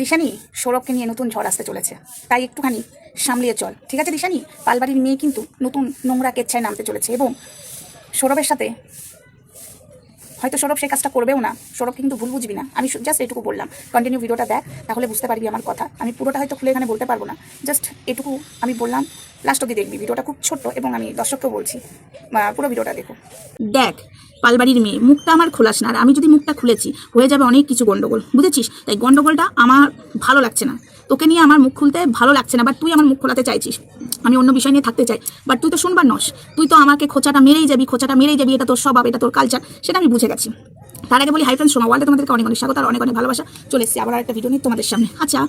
দিশানি, সৌরভকে নিয়ে নতুন ঝড় আসতে চলেছে। তাই একটুখানি সামলিয়ে চল, ঠিক আছে দিশানি? পালবাড়ির মেয়ে কিন্তু নতুন নোংরা কেচ্ছায় নামতে চলেছে এবং সৌরভের সাথে হয়তো সৌরভ সেই কাজটা করবেও না। সৌরভ কিন্তু ভুল বুঝবি না। আমি জাস্ট এটুকু বললাম। কন্টিনিউ ভিডিওটা দেখ, তাহলে বুঝতে পারবি আমার কথা। আমি পুরোটা হয়তো খুলে এখানে বলতে পারব না। জাস্ট এটুকু আমি বললাম লাস্ট অব্দি দেখবি। ভিডিওটা খুব ছোট্ট এবং আমি দর্শককেও বলছি। পুরো ভিডিওটা দেখো। দেখ, পালবাড়ির মেয়ে, মুখটা আমার খোলাস না। আর আমি যদি মুখটা খুলেছি, হয়ে যাবে অনেক কিছু গন্ডগোল। বুঝেছিস? তাই গন্ডগোলটা আমার ভালো লাগছে না। তোকে নিয়ে আমার মুখ খুলতে ভালো লাগছে না বাট তুই আমার মুখ খোলাতে চাইছিস। আমি অন্য বিষয় নিয়ে থাকতে চাই বাট তুই তো শুনবার নস। তুই তো আমাকে খোঁচাটা মেরেই যাবি, খোঁচাটা মেরেই যাবি, এটা তোর স্বভাব, এটা তোর কালচার সেটা আমি বুঝে গেছি। তার আগে বলি হাই ফ্রেন্ডস সোমা ওয়ার্ল্ডে তোমাদেরকে অনেক অনেক স্বাগত আর অনেক অনেক ভালোবাসা। চলে এসেছি আবার একটা ভিডিও নিয়ে তোমাদের সামনে। আচ্ছা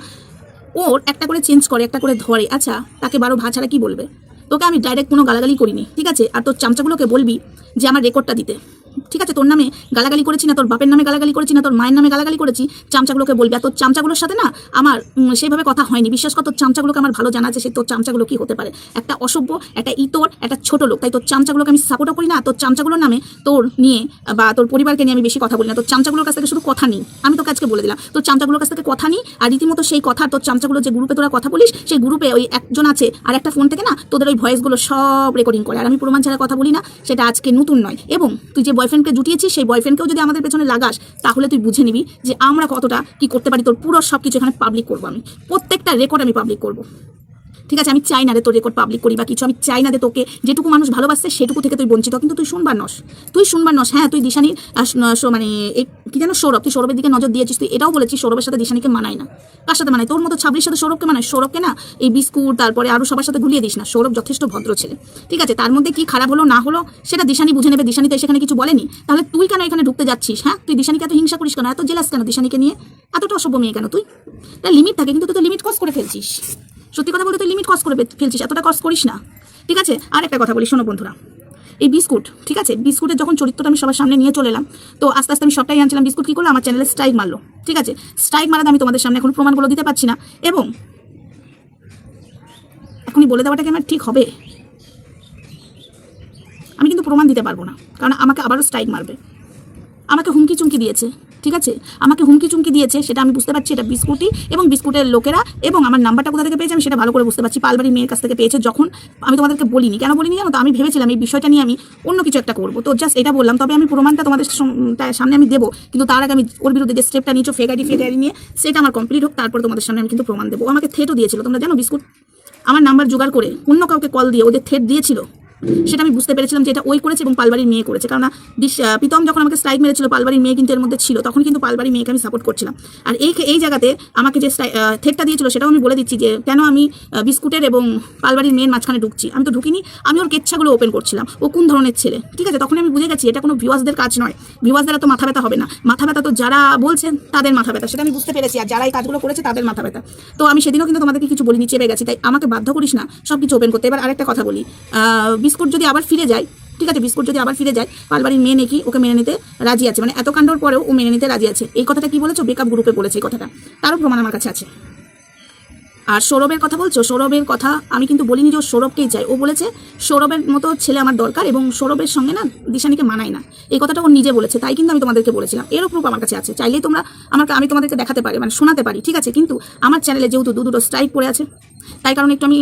ওর একটা করে চেঞ্জ করে, একটা করে ধরে। আচ্ছা তাকে বারো ভা ছাড়া কি বলবে? তোকে আমি ডাইরেক্ট কোনো গালাগালি করিনি, ঠিক আছে? আর তোর চামচাগুলোকে বলবি যে আমার রেকর্ডটা দিতে। ঠিক আছে, তোর নামে গালাগালি করেছি না, তোর বাপের নামে গালাগালি করেছি না, তোর মায়ের নামে গালাগালি করেছি, চামচাগুলোকে বলবি। আর তোর চামচাগুলোর সাথে না আমার সেইভাবে কথা হয়নি। বিশ্বাস কর, তোর চামচাগুলোকে আমার ভালো জানা আছে, সে তোর চামচাগুলো কি হতে পারে? একটা অসভ্য, একটা ইতর, একটা ছোট লোক। তাই তোর চামচাগুলোকে আমি সাপোর্টও করি না, তোর চামচাগুলোর নামে তোর নিয়ে, বা তোর পরিবারকে নিয়ে আমি বেশি কথা বলি না। তোর চামচাগুলোর কাছ থেকে শুধু কথা নিই। আমি তোকে আজকে বলে দিলাম, তোর চামচাগুলোর কাছ থেকে কথা নিই, আর রীতিমতো সেই কথা তোর চামচাগুলো যে গ্রুপে তোরা কথা বলিস, সেই গ্রুপে ওই একজন আছে, আর একটা ফোন থেকে না তোদের ওই ভয়েসগুলো সব রেকর্ডিং করে। আর আমি প্রমাণ ছাড়া কথা বলি না, সেটা আজকে নতুন নয়। এবং তুই যে বয়ফ্রেন্ডকে জুটিয়েছিস, সেই বয়ফ্রেন্ডকেও যদি আমাদের পেছনে লাগাস, তাহলে তুই বুঝে নিবি যে আমরা কতটা কি করতে পারি, তোর পুরো সব কিছু এখানে পাবলিক করব আমি। প্রত্যেকটা রেকর্ড আমি পাবলিক করব। ঠিক আছে, আমি চাই না রে তোর রেকর্ড পাবলিক করি বা কিছু, আমি চাই না রে তোকে যেটুকু মানুষ ভালোবাসছে সেটুকু থেকে তুই বঞ্চিত, কিন্তু তুই শুনবার নস। তুই শুনবার নস হ্যাঁ তুই দিশানির মানে এই কি যেন সৌরভ, তুই সৌরভের দিকে নজর দিয়েছিস, তুই এটাও বলেছিস সৌরভের সাথে দিশানিকে মানায় না। কার সাথে মানায়? তোর মতো ছাবড়ির সাথে সৌরভকে মানায়? সৌরভকে না, এই বিস্কুট, তারপরে আরও সবার সাথে গুলিয়ে দিস না। সৌরভ যথেষ্ট ভদ্র ছেলে। ঠিক আছে, তার মধ্যে কি খারাপ হলো, না হলো, সেটা দিশানি বুঝে নেবে, দিশানি তো সেখানে কিছু বলেনি। তাহলে তুই কেন এখানে ঢুকতে যাচ্ছিস হ্যাঁ? তুই দিশানিকে এত হিংসা করিস কেন? এত জেলাস কেন দিশানিকে নিয়ে? এতটা অসভ্য মেয়ে কেন তুই? লিমিট থাকে, কিন্তু তুই তো লিমিট ক্রস করে ফেলছিস। সত্যি কথা বলতে তুই লিমিট ক্রস করে ফেলছিস, এতটা ক্রস করিস না। ঠিক আছে? আর একটা কথা বলি, শোনো বন্ধুরা। এই বিস্কুট, ঠিক আছে? বিস্কুটের যখন চরিত্রটা আমি সবার সামনে নিয়ে চলে এলাম, তো আস্তে আস্তে আমি সবটাই আনছিলাম। বিস্কুট কী করল? আমার চ্যানেলে স্ট্রাইক মারলো। ঠিক আছে? স্ট্রাইক মারাতে আমি তোমাদের সামনে এখন প্রমাণগুলো দিতে পারছি না। এবং এখনই বলে দেওয়াটা কি আমার ঠিক হবে? আমি কিন্তু প্রমাণ দিতে পারব না। কারণ আমাকে আবারও স্ট্রাইক মারবে। আমাকে হুমকি চুমকি দিয়েছে। ঠিক আছে? আমাকে হুমকি চুমকি দিয়েছে, সেটা আমি বুঝতে পারছি, এটা বিস্কুটই এবং বিস্কুটের লোকেরা এবং আমার নাম্বারটা কোথা থেকে পেয়েছে আমি সেটা ভালো করে বুঝতে পারছি। পালবাড়ির মেয়ের কাছ থেকে পেয়েছে যখন আমি তোমাদেরকে বলিনি। কেন বলিনি জানো তো? আমি ভেবেছিলাম এই বিষয়টা নিয়ে আমি অন্য কিছু একটা করব। তো জাস্ট এটা বললাম। তবে আমি প্রমাণটা তোমাদের সামনে আমি দেবো। কিন্তু তার আগে আমি ওর বিরুদ্ধে যে স্টেপটা নিয়েছো ফেক আইডি ফেক নিয়ে, সেটা আমার কমপ্লিট হোক, তারপর তোমাদের সামনে আমি কিন্তু প্রমাণ দেবো। আমাকে থেটও দিয়েছিল। তোমরা জানো বিস্কুট? আমার নাম্বার জোগাড় করে অন্য কাউকে কল দিয়ে ওদের থেট দিয়েছিল। সেটা আমি বুঝতে পেরেছিলাম যে এটা ওই করেছে এবং পালবাড়ির মেয়ে করেছে। কারণ প্রীতম যখন আমাকে স্ট্রাইক মেরেছিল, পালবাড়ির মেয়ে কিন্তু এর মধ্যে ছিল, তখন কিন্তু পালবাড়ির মেয়েকে আমি সাপোর্ট করছিলাম। আর এই এই জায়গাতে আমাকে যে থেটটা দিয়েছিল, সেটাও আমি বলে দিচ্ছি যে, কেন আমি বিস্কুটের এবং পালবাড়ির মেয়ের মাঝখানে ঢুকছি? আমি তো ঢুকিনি, আমি ওর কেচ্ছাগুলো ওপেন করছিলাম। ও কোন ধরনের ছেলে? ঠিক আছে, তখন আমি বুঝে গেছি, এটা কোনো ভিউয়ার্সদের কাজ নয়। ভিউয়ার্সদের তো মাথা ব্যথা হবে না। মাথা ব্যথা তো যারা বলছেন তাদের মাথা ব্যথা। সেটা আমি বুঝতে পেরেছি, আর যারা এই কাজগুলো করেছে, তাদের মাথা ব্যথা। তো আমি সেদিনও কিন্তু তোমাদেরকে কিছু বলিনি, চেপে গেছি, তাই আমাকে বাধ্য করিস না সব কিছু ওপেন করতে। এবার আরেকটা কথা বলি। বিস্কুট যদি আবার ফিরে যায়, ঠিক আছে, বিস্কুট যদি আবার ফিরে যায়, পালবাড়ির মেয়ে নাকি ওকে মেনে নিতে রাজি আছে। মানে এত কাণ্ডর পরেও ও মেনে নিতে রাজি আছে। এই কথাটা কি বলেছ? ব্রেকআপ গ্রুপে বলেছে এই কথাটা। তারও প্রমাণ আমার কাছে আছে। আর সৌরভের কথা বলছো? সৌরভের কথা আমি কিন্তু বলিনি যে ও সৌরভকেই চাই ও বলেছে, সৌরভের মতো ছেলে আমার দরকার এবং সৌরভের সঙ্গে না দিশানিকে মানায় না। এই কথাটা ও নিজে বলেছে, তাই কিন্তু আমি তোমাদেরকে বলেছিলাম। এরও প্রুফ আমার কাছে আছে। চাইলেই তোমরা আমাকে, আমি তোমাদেরকে দেখাতে পারি মানে শোনাতে পারি, ঠিক আছে? কিন্তু আমার চ্যানেলে যেহেতু দু দুটো স্ট্রাইক পড়ে আছে, তাই কারণে একটু আমি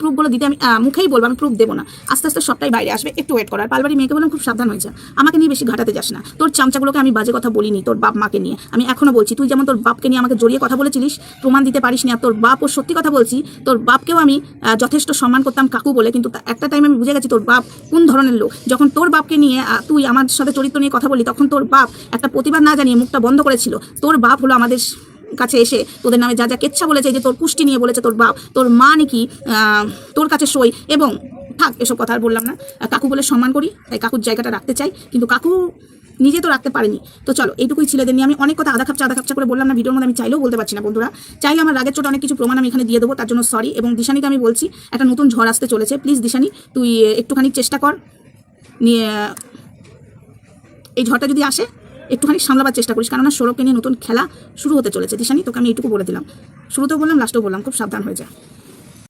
প্রুফগুলো দিতে আমি মুখেই বলব, আমি প্রুফ দেবো না। আস্তে আস্তে সবটাই বাইরে আসবে। একটু ওয়েট করার পালবাড়ি মেয়েকে বললাম খুব সাবধান হয়েছে। আমাকে নিয়ে বেশি ঘাটাতে যাস না। তোর চামচাগুলোকে আমি বাজে কথা বলিনি, তোর বাপ মাকে নিয়ে। আমি এখনও বলছি, তুই যেমন তোর বাপকে নিয়ে আমাকে জড়িয়ে কথা বলেছিলিস, প্রমাণ দিতে পারিস না তোর বাপ ও সত্যি কথা বলছি, তোর বাপকেও আমি যথেষ্ট সম্মান করতাম কাকু বলে, কিন্তু একটা টাইম আমি বুঝে গেছি তোর বাপ কোন ধরনের লোক। যখন তোর বাপকে নিয়ে তুই আমার সাথে চরিত্র নিয়ে কথা বলি তখন তোর বাপ একটা প্রতিবাদ না জানিয়ে মুখটা বন্ধ করেছিল। তোর বাপ হলো আমাদের কাছে এসে তোদের নামে যা যা কেচ্ছা বলেছে যে তোর পুষ্টি নিয়ে বলেছে, তোর বাপ, তোর মা নাকি তোর কাছে সই। এবং থাক, এসব কথা আর বললাম না। কাকু বলে সম্মান করি, তাই কাকুর জায়গাটা রাখতে চাই। কিন্তু কাকু নিজে তো রাখতে পারেনি। তো চলো, এইটুকুই ছেলেদের নিয়ে আমি অনেক কথা আধা খাপচা আধা খাপচা করে বললাম না, ভিডিওর মধ্যে আমি চাইলেও বলতে পারছি না, বন্ধুরা। চাইলে আমার রাগের চোট অনেক কিছু প্রমাণ আমি এখানে দিয়ে দেবো, তার জন্য সরি এবং দিশানিকে আমি বলছি, একটা নতুন ঝড় আসতে চলেছে। প্লিজ দিশানি, তুই একটুখানি চেষ্টা কর। নিয়ে, এই ঝড়টা যদি আসে একটুখানি সামলাবার চেষ্টা করিস, কেননা সৌরভকে নিয়ে নতুন খেলা শুরু হতে চলেছে। দিশানি, তোকে আমি এইটুকু বলে দিলাম। শুরুতেও বললাম, লাস্টেও বললাম, খুব সাবধান হয়ে যায়